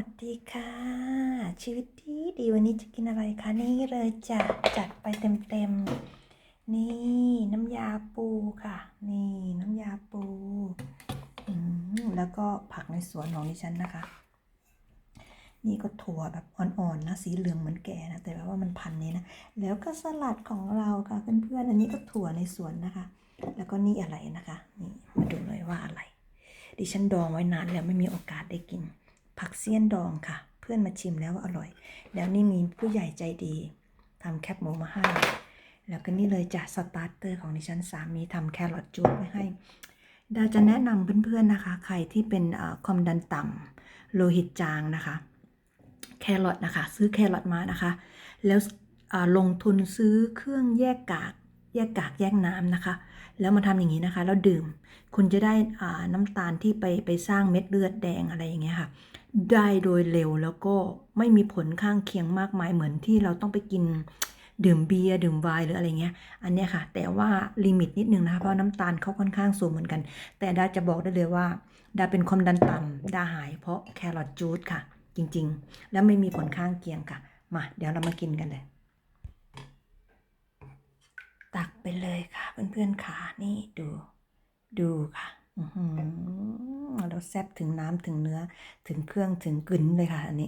วัสดีค่ะ ชีวิตดีดีวันนี้จะกินอะไรคะนี่เลยจ้ะจัดไปเต็มๆ นี่น้ำยาปูค่ะ นี่น้ำยาปูแล้วก็ผักในสวนของดิฉันนะคะ นี่ก็ถั่วแบบอ่อนๆนะสีเหลืองเหมือนแก่นะแต่ว่ามันพันนี้นะแล้วก็สลัดของเราค่ะเพื่อนๆอันนี้ก็ถั่วในสวนนะคะ แล้วก็นี่อะไรนะคะนี่มาดูเลยว่าอะไร ดิฉันดองไว้นานแล้วไม่มีโอกาสได้กิน ผักเสี้ยนดองค่ะ เพื่อนมาชิมแล้วว่าอร่อย แล้วนี่มีผู้ใหญ่ใจดีทำแคบหมูมาให้ แล้วก็นี่เลยจ้ะสตาร์เตอร์ของดิฉันสามีทำแครอทจูดไว้ให้ดาจะแนะนำเพื่อนๆนะคะ ใครที่เป็นเอ่อความดันต่ำโลหิตจางนะคะ แครอทนะคะ ซื้อแครอทมานะคะ แล้วลงทุนซื้อเครื่องแยกกากแยกกากแยกน้ำนะคะ แล้วมาทำอย่างนี้นะคะ แล้วดื่ม คุณจะได้น้ำตาลที่ไปไปสร้างเม็ดเลือดแดงอะไรอย่างเงี้ยค่ะ ได้โดยเร็วแล้วก็ไม่มีผลข้างเคียงมากมายเหมือนที่เราต้องไปกินดื่มเบียร์ดื่มไวน์หรืออะไรเงี้ย อันเนี้ยค่ะ แต่ว่าลิมิตนิดนึงนะคะเพราะน้ำตาลเขาค่อนข้างสูงเหมือนกัน แต่ดาจะบอกได้เลยว่า ดาเป็นความดันต่ำดาหายเพราะแครอทจูดค่ะ จริงๆ แล้วไม่มีผลข้างเคียงค่ะ มาเดี๋ยวเรามากินกันเลย ตักไปเลยค่ะ เพื่อนๆค่ะนี่ดู ดูค่ะ อือ แซ่บถึงน้ำถึงเนื้อ ถึงเครื่องถึงกลิ่นเลยค่ะอันนี้